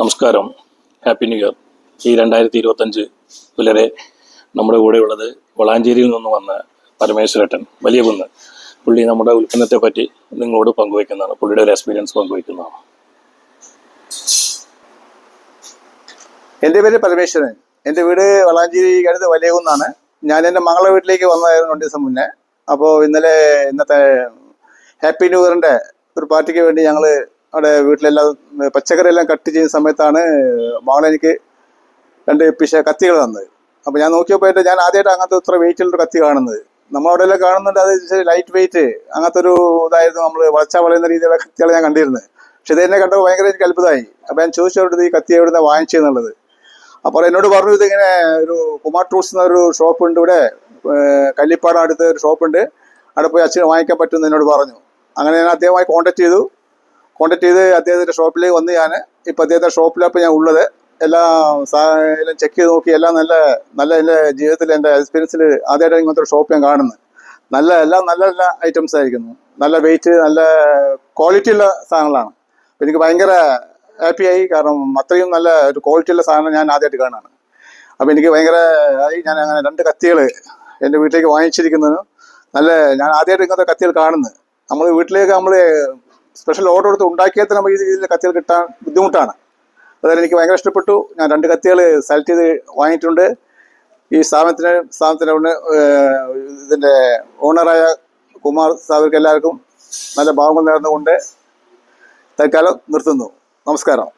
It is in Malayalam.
നമസ്കാരം. ഹാപ്പി ന്യൂ ഇയർ ഈ രണ്ടായിരത്തി ഇരുപത്തഞ്ച് പുലരെ നമ്മുടെ കൂടെയുള്ളത് വളാഞ്ചേരിയിൽ നിന്ന് വന്ന പരമേശ്വരട്ടൻ വലിയ കുന്ന്. പുള്ളി നമ്മുടെ ഉൽപ്പന്നത്തെ പറ്റി നിങ്ങളോട് പങ്കുവയ്ക്കുന്നതാണ്. പുള്ളിയുടെ ഒരു എക്സ്പീരിയൻസ് പങ്കുവയ്ക്കുന്നതാണ്. എന്റെ പേര് പരമേശ്വരൻ. എന്റെ വീട് വളാഞ്ചേരി അടുത്ത് വലിയകുന്നാണ് ഞാൻ എന്റെ മകളെ വീട്ടിലേക്ക് വന്നതായിരുന്നു രണ്ട് ദിവസം മുന്നേ. അപ്പോൾ ഇന്നലെ ഇന്നത്തെ ഹാപ്പി ന്യൂ ഇയറിന്റെ ഒരു പാർട്ടിക്ക് വേണ്ടി ഞങ്ങൾ അവിടെ വീട്ടിലെല്ലാം പച്ചക്കറി എല്ലാം കട്ട് ചെയ്യുന്ന സമയത്താണ് മകളെനിക്ക് രണ്ട് പിശ കത്തികൾ തന്നത്. അപ്പോൾ ഞാൻ നോക്കിയപ്പോൾ ഞാൻ ആദ്യമായിട്ട് അങ്ങനത്തെ ഇത്ര വെയിറ്റുള്ളൊരു കത്തി കാണുന്നത്. നമ്മളവിടെ എല്ലാം കാണുന്നുണ്ട് അത് ലൈറ്റ് വെയിറ്റ് അങ്ങനത്തെ ഒരു ഇതായിരുന്നു നമ്മൾ വളച്ച വളയുന്ന രീതിയിലുള്ള കത്തികളെ ഞാൻ കണ്ടിരുന്നത്. പക്ഷെ ഇത് എന്നെ കണ്ടപ്പോൾ ഭയങ്കര എനിക്ക് അത്ഭുതമായി. അപ്പോൾ ഞാൻ ചോദിച്ചവരുടെ ഈ കത്തി എവിടെ നിന്ന് വാങ്ങിച്ചെന്നുള്ളത് അപ്പോൾ എന്നോട് പറഞ്ഞു ഇതിങ്ങനെ ഒരു കുമാർ ടൂൾസ് എന്നൊരു ഷോപ്പ് ഉണ്ട് ഇവിടെ കല്ലിപ്പാടം അടുത്ത് ഒരു ഷോപ്പ് ഉണ്ട്. അവിടെ പോയി അച്ഛന് വാങ്ങിക്കാൻ പറ്റുമെന്ന് എന്നോട് പറഞ്ഞു. അങ്ങനെ ഞാൻ അദ്ദേഹമായി കോൺടാക്ട് ചെയ്തു. കോൺടാക്ട് ചെയ്ത് അദ്ദേഹത്തിന്റെ ഷോപ്പിലേക്ക് വന്ന് ഞാൻ ഇപ്പൊ അദ്ദേഹത്തിന്റെ ഷോപ്പിലപ്പോ ഞാൻ ഉള്ളത്. എല്ലാം എല്ലാം ചെക്ക് ചെയ്ത് നോക്കി. എല്ലാം നല്ല നല്ല എന്റെ ജീവിതത്തിൽ എന്റെ എക്സ്പീരിയൻസിൽ ആദ്യമായിട്ട് ഇങ്ങനത്തെ ഷോപ്പ് ഞാൻ കാണുന്നത്. നല്ല എല്ലാം നല്ല നല്ല ഐറ്റംസ് ആയിരിക്കുന്നു. നല്ല വെയിറ്റ് നല്ല ക്വാളിറ്റി ഉള്ള സാധനങ്ങളാണ്. എനിക്ക് ഭയങ്കര ഹാപ്പിയായി കാരണം അത്രയും നല്ല ഒരു ക്വാളിറ്റി ഉള്ള സാധനം ഞാൻ ആദ്യമായിട്ട് കാണുകയാണ്. അപ്പോൾ എനിക്ക് ഭയങ്കര ആയി. ഞാൻ അങ്ങനെ രണ്ട് കത്തികൾ എന്റെ വീട്ടിലേക്ക് വാങ്ങിച്ചിരിക്കുന്നതിനും നല്ല ഞാൻ ആദ്യമായിട്ട് ഇങ്ങനത്തെ കത്തികൾ കാണുന്നത്. നമ്മൾ വീട്ടിലേക്ക് നമ്മൾ സ്പെഷ്യൽ ഓർഡർ കൊടുത്ത് ഉണ്ടാക്കിയാൽ തന്നെ നമുക്ക് ഈ രീതിയിൽ കത്തികൾ കിട്ടാൻ ബുദ്ധിമുട്ടാണ്. അതായത് എനിക്ക് ഭയങ്കര ഇഷ്ടപ്പെട്ടു. ഞാൻ രണ്ട് കത്തികൾ സെലക്ട് ചെയ്ത് വാങ്ങിയിട്ടുണ്ട്. ഈ സ്ഥാപനത്തിന് സ്ഥാപനത്തിന്റെ ഉടനെ ഇതിന്റെ ഓണറായ കുമാർ സാർക്ക് എല്ലാവർക്കും നല്ല ഭാവങ്ങൾ നേർന്നുകൊണ്ട് തൽക്കാലം നിർത്തുന്നു. നമസ്കാരം.